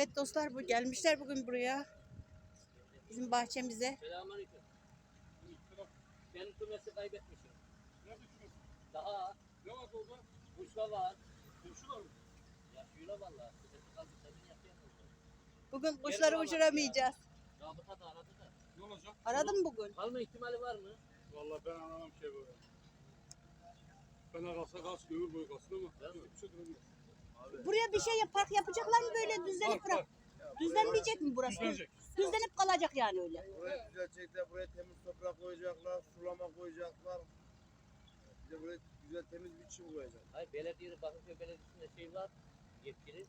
Evet dostlar bu gelmişler bugün buraya. Bizim bahçemize. Selamünaleyküm. Benim kümesi kaybetmişim. Nerede kümes? Daha Ne var orada? kuşla var. Komşular mı? Yaşıyorlar valla. Kümesi kaldı senin yapayım. Bugün kuşları uçuramayacağız. Rabıta da aradı da. Ne olacak? Aradım bugün. Kalma ihtimali var mı? Vallahi ben anlamam şey böyle. Ben kalsa kalsın, ömür boyu kalsın ama mi? bir şey duramıyor. Buraya bir şey park yapacaklar mı böyle düzlenip bırak? Düzlenmeyecek mi burası? Düzlenecek. Düzlenip kalacak yani öyle. Buraya düzelecekler, buraya temiz toprak koyacaklar, sulama koyacaklar. Bir de buraya güzel temiz bir çim koyacak. Hayır belediye, Bakırköy Belediyesi'nde şey var. Yetkili.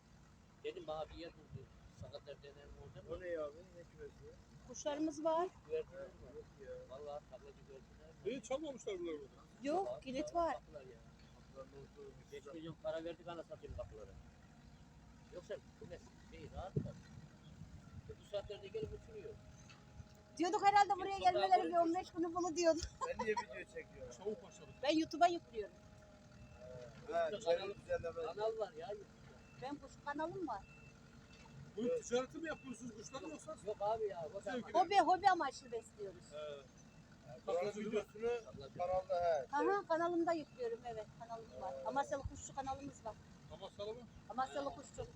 Dedim bana bir yer buldu. Sakatlar denen orada O mı? ne abi? Ne kümesi? Kuşlarımız var. Güvercinler mi? Yok ya. Valla tablacı güvercinler? İyi çalmamışlar bunları burada. Yok, kilit var. Kapılar ya. 5 milyon para verdik ana satayım kapıları. Yoksa kümes şey rahat da. E Bu saatlerde gelip uçuruyor. Diyorduk herhalde buraya gelmeleri bir 15 günü bunu diyorduk. Sen niye video çekiyorsun? Çabuk başladık. Ben YouTube'a yüklüyorum. Ha, düzenleme. Kanal var ya. Ben kuş kanalım var. Bu ticareti mi yapıyorsunuz kuşlar yoksa? Yok abi ya. O. Hobi hobi amaçlı besliyoruz. Buranın Video. videosunu kanalda he. Aha kanalımda yüklüyorum evet kanalım var. Amasyalı Kuşçu kanalımız var. Ama salı mı? Amasyalı Kuşçu.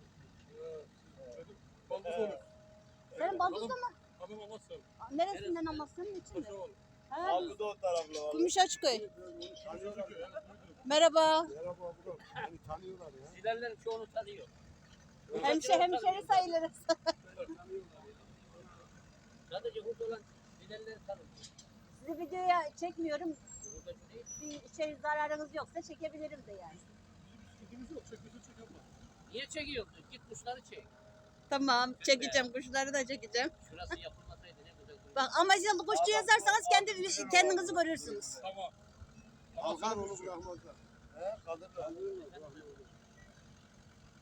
Dedim. Baldız olur. Senin baldızda mı? Adım ama salı. Neresinden Amasya'nın içinde? Paşa olur. Ha, Abi de o taraflı var. Gümüşaçköy. Tanıyorlar ya. Merhaba. Merhaba bro. Beni tanıyorlar ya. Zilerlerin çoğunu tanıyor. Hemşe hemşeri sayılırız. Sadece burada olan zilerleri tanıyor. Sizi videoya çekmiyorum. Bir şey zararınız yoksa çekebilirim de yani. Sıkıntımız yok. Çekmese çekemez. Niye çekiyorsun? Git kuşları çek. Tamam çekeceğim kuşları da çekeceğim. Şurası yapılmasaydı ne güzel. dururdu. Bak Amasyalı Kuşçu yazarsanız kendi kendinizi görürsünüz. Tamam. Alkan onu bırakmazlar. He.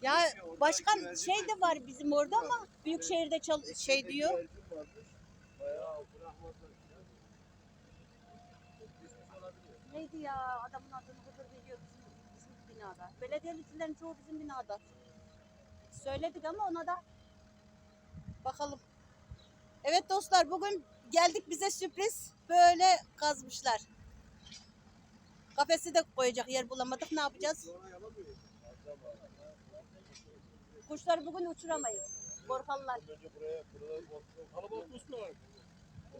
Ya başkan şey de var bizim orada ama büyük şehirde şey diyor. Bayağı bırakmazlar. Neydi ya adamın adını Hıdır veriyor bizim, bizim binada. Belediyecilerin çoğu bizim binada. Söyledik ama ona da bakalım. Evet dostlar bugün geldik bize sürpriz. Böyle kazmışlar. Kafesi de koyacak yer bulamadık. Ne yapacağız? Kuşları bugün uçuramayız. Korkalılar.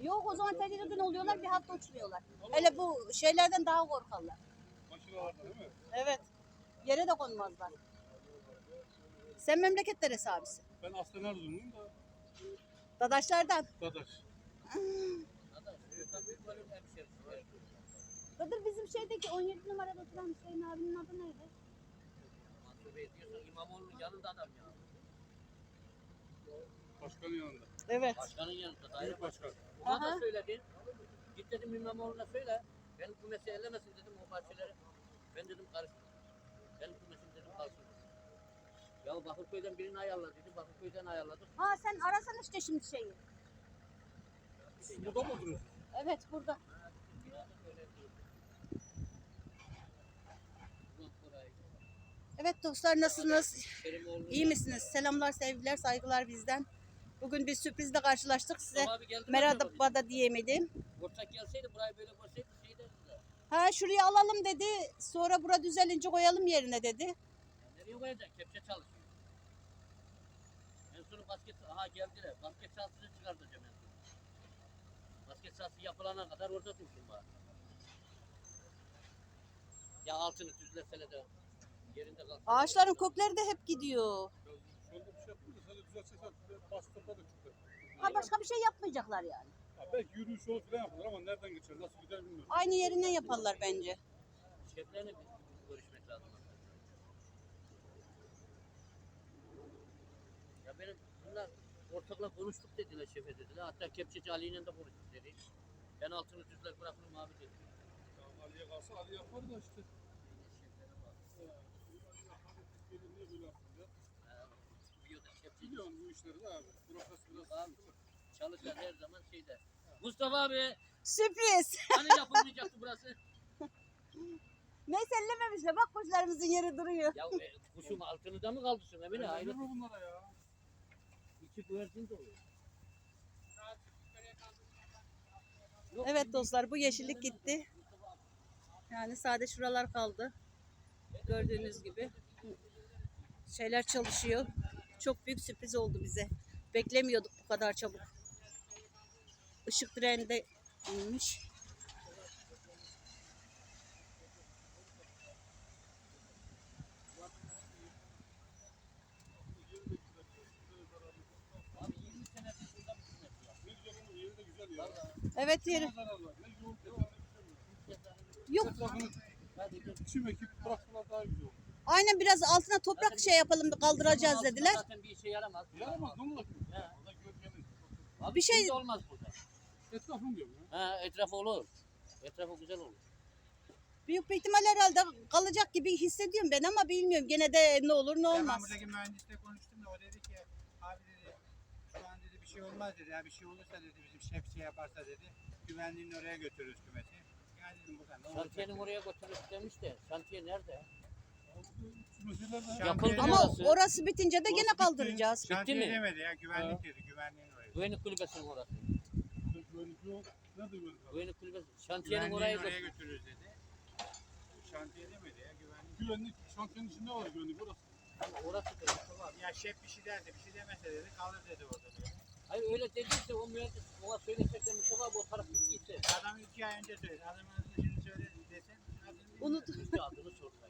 Yok o zaman tedirgin oluyorlar bir hafta uçmuyorlar. Hele bu şeylerden daha korkarlar. Makinelerden değil mi? Evet. Yere de konmazlar. Sen memleket neresi abisi? Ben aslen Erzurumluyum da Dadaşlardan. dadaş. Kadir bizim şeydeki 17 numarada oturan Hüseyin abinin adı neydi? Mansur Bey diyorsun İmamoğlu'nun yanında adam ya. Başkanın yanında. Evet. Başkanın yanında daire başkan. Ona Aha. da söyledin. Git dedim İmamoğlu'na söyle. Benim kümesi ellemesin dedim o bahçeleri. Ben dedim karışma. Benim kümesim dedim kalsın. Ya Bakırköy'den birini ayarla dedi. Bakırköy'den ayarladık. Ha sen arasan işte şimdi şeyi. Siz burada mı oturuyorsunuz? Evet burada. Evet dostlar nasılsınız? İyi misiniz? Selamlar, sevgiler, saygılar bizden. Bugün bir sürprizle karşılaştık size. Mustafa abi geldi mi acaba? Merhaba da diyemedim. Ortak gelseydi burayı böyle koysaydı şey derdi de. Ha şuraya alalım dedi. Sonra bura düzelince koyalım yerine dedi. Nereye koyacak? Kepçe çalışıyor. En sonu basket, aha geldiler. Basket sahasını çıkartacağım en son. Basket sahası yapılana kadar orada dursun bari. Ya altını düzlesene de yerinde kalsın. Ağaçların kökleri de hep gidiyor. Anda bir şey yaptım da da çıktı. Ha başka bir şey yapmayacaklar yani. Ya belki yürüyüş yolu falan yapılır ama nereden geçer, nasıl gider bilmiyorum. Aynı yerinden yaparlar bence. Şeflerle bir görüşmek lazım. Ya benim bunlar ortakla konuştuk dediler şefe dediler. Hatta kepçeci Ali'yle de konuştuk dedi. Ben altını düzler bırakırım abi dedi. Ya Ali'ye kalsa Ali yapar da işte. Şeflere bak. Gelin niye böyle yaptın ya? Ha, Biliyordu kepçeci. Biliyorsun bu işleri de abi. Biraz Abi, çalışan her zaman şeyde. Mustafa abi Sürpriz. hani yapılmayacaktı burası? Neyse ellememişler. Bak kuşlarımızın yeri duruyor. Ya e, kuşun altını da mı kaldırsın Emine? Ayrı Ayrı. mı bunlara ya? İçi güvercin de oluyor. Evet dostlar bu yeşillik gitti. Yani sadece şuralar kaldı. Gördüğünüz gibi. Şeyler çalışıyor. Çok büyük sürpriz oldu bize. Beklemiyorduk bu kadar çabuk. Işık direğini de inmiş. Abi 20 senedir burada bir hizmet var. Ne güzel ama yeri de güzel ya. Evet yeri. Yok. Çim ekip bıraksalar daha güzel olur. Aynen biraz altına toprak şey yapalım kaldıracağız Altında dediler. Zaten bir işe yaramaz. Yaramaz ne. Orada gölgenin. Abi Bir şey- olmaz burada. Etrafını diyorum ya. Ha etrafı olur. Etrafı güzel olur. Büyük bir ihtimal herhalde kalacak gibi hissediyorum ben ama bilmiyorum. Gene de ne olur ne Ben olmaz. buradaki mühendisle konuştum da o dedi ki abi dedi şu an dedi bir şey olmaz dedi. Ya bir şey olursa dedi bizim şef şey yaparsa dedi güvenliğini oraya götürürüz kümesi. Ya dedim buradan ne olacak? Şantiyenin oraya götürmek demiş de. Şantiye nerede? Yapıldı Ama orası. orası bitince de gene bitti. kaldıracağız. Şantiye mi? demedi ya güvenlik dedi güvenliğin oraya. Güvenlik kulübesinin orası. güvenlik kulübesi. Şantiyenin Güvenliğini oraya oraya götür. götürürüz dedi. Şantiye demedi ya güvenlik. Güvenlik şantiyenin içinde var güvenlik orası. Orası da var. Ya şef bir şey derse bir şey demese dedi kalır dedi orada dedi. Hayır öyle dediyse o mühendis ona söylesek de Mustafa abi o taraf gittiyse. Adam iki ay önce söyledi. Adamın adını şimdi söyledi desen. adını Unut. Önce adını sorsaydı.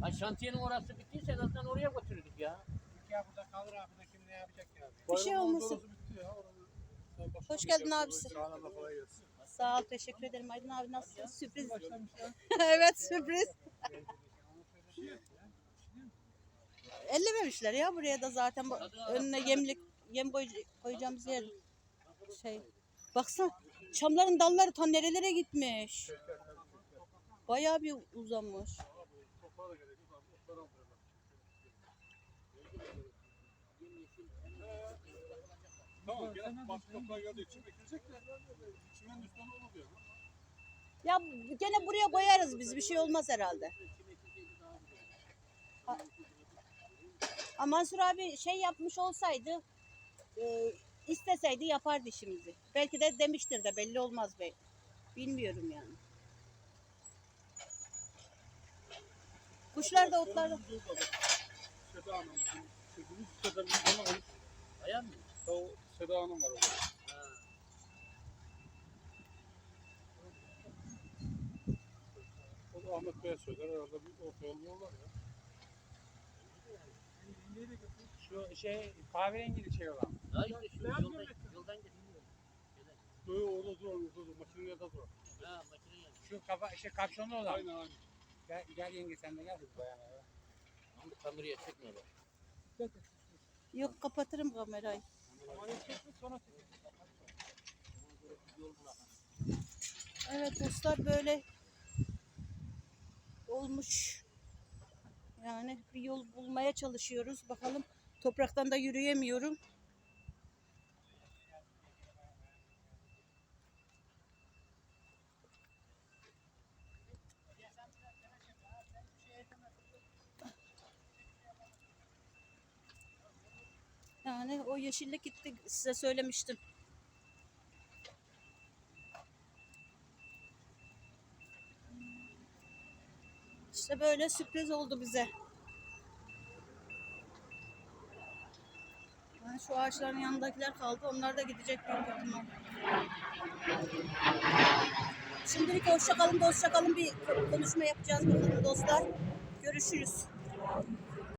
Şey. Ay şantiyenin orası bittiyse en azından oraya götürürdük ya. Ay burada kalır abi burada kim ne yapacak ya abi. Bir şey Bayram olmasın. manzarası bitti ya. Orada. Sen başka Hoş bir geldin şey abisi. kolay gelsin. Sağ ol teşekkür ederim Aydın abi nasılsın? Sürpriz. Ya. evet sürpriz. Şey ya. Ellememişler ya buraya da zaten bu önüne yemlik yem koy- koyacağımız yer şey. Baksana çamların dalları ta nerelere gitmiş. Bayağı bir uzamış. Da ya. Gene buraya koyarız biz bir şey olmaz herhalde. Ha- Ama Mansur abi şey yapmış olsaydı e, isteseydi yapardı işimizi. Belki de demiştir de belli olmaz be. Bilmiyorum yani. Kuşlar da otlarda. Seda Hanım. Sözümüz Seda Hanım. Ayar mı? o Seda Hanım var orada. O da Ahmet Bey'e söyler. Herhalde bir orta yol yollar ya. Şu şey kahverengili şey olan. Ya işte şu yoldan, yoldan geçiyor. Böyle orada dur, orada dur. Makinelerde dur. Ha makine yanıyor. Şu kafa şey kapşonlu olan. Aynen aynen. Gel, gel yenge sen de gel biz bayan eve. Ama kameraya çekme bak. Yok kapatırım kamerayı. Evet dostlar böyle olmuş. Yani bir yol bulmaya çalışıyoruz. Bakalım topraktan da yürüyemiyorum. Yani o yeşillik gitti size söylemiştim. İşte böyle sürpriz oldu bize. Yani şu ağaçların yanındakiler kaldı. Onlar da gidecek. Şimdilik hoşça kalın, hoşça kalın bir konuşma yapacağız bakalım dostlar. Görüşürüz.